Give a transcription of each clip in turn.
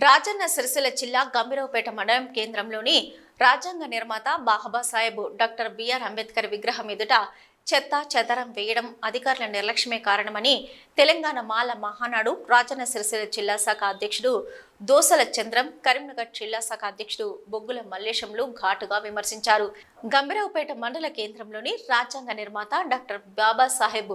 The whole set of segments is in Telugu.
రాజన్న సిరిసిల్ల జిల్లా గంభీరవపేట మండలం కేంద్రంలోని రాజ్యాంగ నిర్మాత బాబాసాహెబ్ డాక్టర్ బిఆర్ అంబేద్కర్ విగ్రహం ఎదుట చెత్త చెదరం వేయడం అధికారుల నిర్లక్ష్యమే కారణమని తెలంగాణ మాల మహానాడు రాజన్న సిరిసిల్ల జిల్లా శాఖ అధ్యక్షుడు దోసల చంద్రం కరీంనగర్ జిల్లా శాఖ అధ్యక్షుడు బొగ్గుల మల్లేశంలు ఘాటుగా విమర్శించారు. గంభీరావుపేట మండల కేంద్రంలోని రాజ్యాంగ నిర్మాత డాక్టర్ బాబాసాహెబ్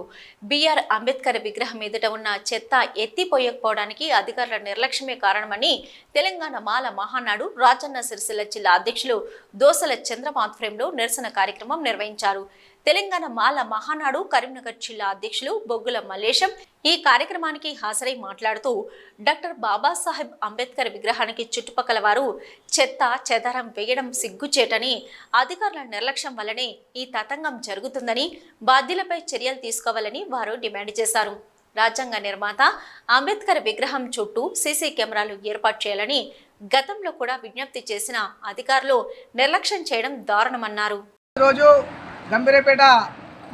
బిఆర్ అంబేద్కర్ విగ్రహం ఎదుట ఉన్న చెత్త ఎత్తిపోయకపోవడానికి అధికారుల నిర్లక్ష్యమే కారణమని తెలంగాణ మాల మహానాడు రాజన్న సిరిసిల్ల జిల్లా అధ్యక్షులు దోసల చంద్రం ఆధ్వర్యంలో నిరసన కార్యక్రమం నిర్వహించారు. తెలంగాణ మాల మహానాడు కరీంనగర్ జిల్లా అధ్యక్షులు బొగ్గుల మల్లేశం ఈ కార్యక్రమానికి హాజరై మాట్లాడుతూ డాక్టర్ బాబాసాహెబ్ అంబేద్కర్ విగ్రహానికి చుట్టుపక్కల వారు చెత్త చెదరం వేయడం సిగ్గుచేటని అధికారుల నిర్లక్ష్యం వల్లనే ఈ తతంగం జరుగుతుందని బాధ్యులపై చర్యలు తీసుకోవాలని వారు డిమాండ్ చేశారు. రాజ్యాంగ నిర్మాత అంబేద్కర్ విగ్రహం చుట్టూ సీసీ కెమెరాలు ఏర్పాటు చేయాలని గతంలో కూడా విజ్ఞప్తి చేసిన అధికారులు నిర్లక్ష్యం చేయడం దారుణమన్నారు. ఈరోజు గంభీరపేట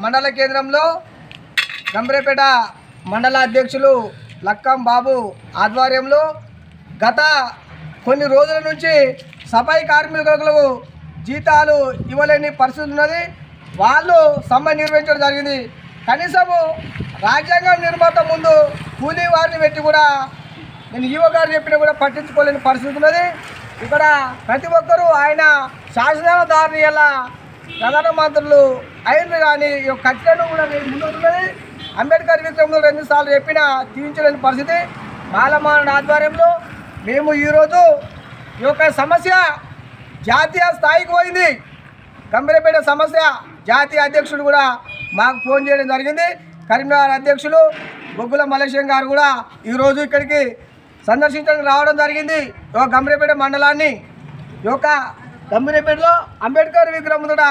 మండల కేంద్రంలో గంభీరపేట మండల అధ్యక్షులు లక్కం బాబు ఆధ్వర్యంలో గత కొన్ని రోజుల నుంచి సఫాయి కార్మికులకు జీతాలు ఇవ్వలేని పరిస్థితి ఉన్నది. వాళ్ళు సమ్మె నిర్వహించడం జరిగింది. కనీసము రాజ్యాంగం నిర్మాత ముందు కూలీ వారిని పెట్టి కూడా నేను ఈవో గారు చెప్పినా కూడా పట్టించుకోలేని పరిస్థితి ఉన్నది. ఇక్కడ ప్రతి ఒక్కరూ ఆయన శాసనదారుని ఎలా ప్రధానమంత్రులు మంత్రులు కానీ ఈ యొక్క కూడా నేను ముందున్నది అంబేద్కర్ విగ్రహంలో రెండుసార్లు చెప్పినా తీయించలేని పరిస్థితి బాలమాన ఆధ్వర్యంలో. మేము ఈరోజు ఈ యొక్క సమస్య జాతీయ స్థాయికి పోయింది. గంభీరపేట సమస్య జాతీయ అధ్యక్షుడు కూడా మాకు ఫోన్ చేయడం జరిగింది. కరీంనగర్ అధ్యక్షులు బొగ్గుల మలేశం గారు కూడా ఈరోజు ఇక్కడికి సందర్శించడానికి రావడం జరిగింది. ఈ యొక్క గంభీరపేట మండలాన్ని. ఈ యొక్క గంభీరపేటలో అంబేద్కర్ విగ్రహం ముందట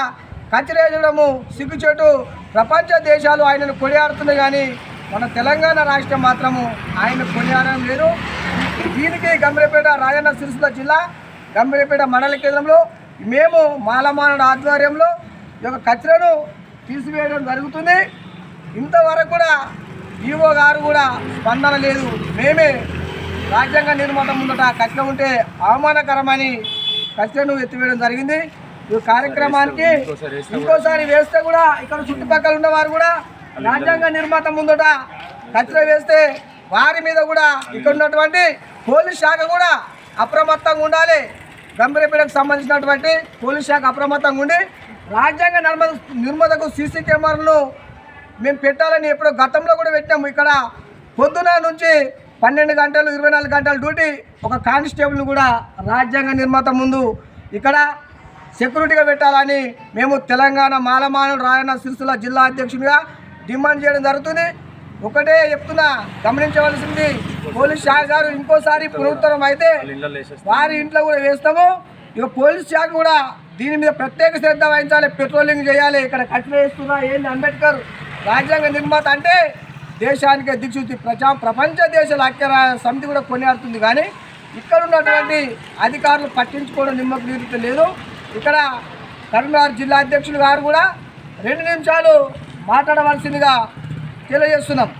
కత్తిరేయడము సిగ్గుచేటు ప్రపంచ దేశాలు ఆయనను కొనియాడుతుంది కానీ మన తెలంగాణ రాష్ట్రం మాత్రము ఆయన కొనియాడడం లేదు. దీనికి గంభీరపేట రాజన్న సిరిసిల్ల జిల్లా గంభీరపేట మండల కేంద్రంలో మేము మాలమానుడు ఆధ్వర్యంలో ఈ యొక్క కచరను తీసివేయడం జరుగుతుంది. ఇంతవరకు కూడా ఈవో గారు కూడా స్పందన లేదు. మేమే రాజ్యాంగ నిర్మాణం ముందట కచర ఉంటే అవమానకరమని కచరను ఎత్తివేయడం జరిగింది. కార్యక్రమానికి ఇంకోసారి వేస్తే కూడా ఇక్కడ చుట్టుపక్కల ఉన్నవారు కూడా రాజ్యాంగ నిర్మాత ముందట కచర వేస్తే వారి మీద కూడా ఇక్కడ ఉన్నటువంటి పోలీస్ శాఖ కూడా అప్రమత్తంగా ఉండాలి. గంభీరపేటకు సంబంధించినటువంటి పోలీస్ శాఖ అప్రమత్తంగా ఉండి రాజ్యాంగ నిర్మ నిర్మాతకు సీసీ కెమెరాలను మేము పెట్టాలని ఎప్పుడో గతంలో కూడా పెట్టాము ఇక్కడ పొద్దున నుంచి పన్నెండు గంటలు ఇరవై నాలుగు గంటల డ్యూటీ ఒక కానిస్టేబుల్ కూడా రాజ్యాంగ నిర్మాత ముందు ఇక్కడ సెక్యూరిటీగా పెట్టాలని మేము తెలంగాణ మాలమానవ రాయన్న సిరిసిల్ల జిల్లా అధ్యక్షుడిగా డిమాండ్ చేయడం జరుగుతుంది. ఒకటే చెప్తున్నా గమనించవలసింది పోలీస్ శాఖ గారు ఇంకోసారి పునరుత్తరం అయితే వారి ఇంట్లో కూడా వేస్తాము. ఇక పోలీస్ శాఖ కూడా దీని మీద ప్రత్యేక శ్రద్ధ వహించాలి పెట్రోలింగ్ చేయాలి ఇక్కడ కట్టిన వేస్తున్నా ఏంది అంబేద్కర్ రాజ్యాంగ నిర్మాత అంటే దేశానికి దిక్సూచి ప్రజా ప్రపంచ దేశాల ఐక్య సమితి కూడా కొనియాడుతుంది. కానీ ఇక్కడ ఉన్నటువంటి అధికారులు పట్టించుకోవడం నిమ్మకు లేదు. ఇక్కడ కరీంనగర్ జిల్లా అధ్యక్షులు గారు కూడా రెండు నిమిషాలు మాట్లాడవలసిందిగా తెలియజేస్తున్నాం.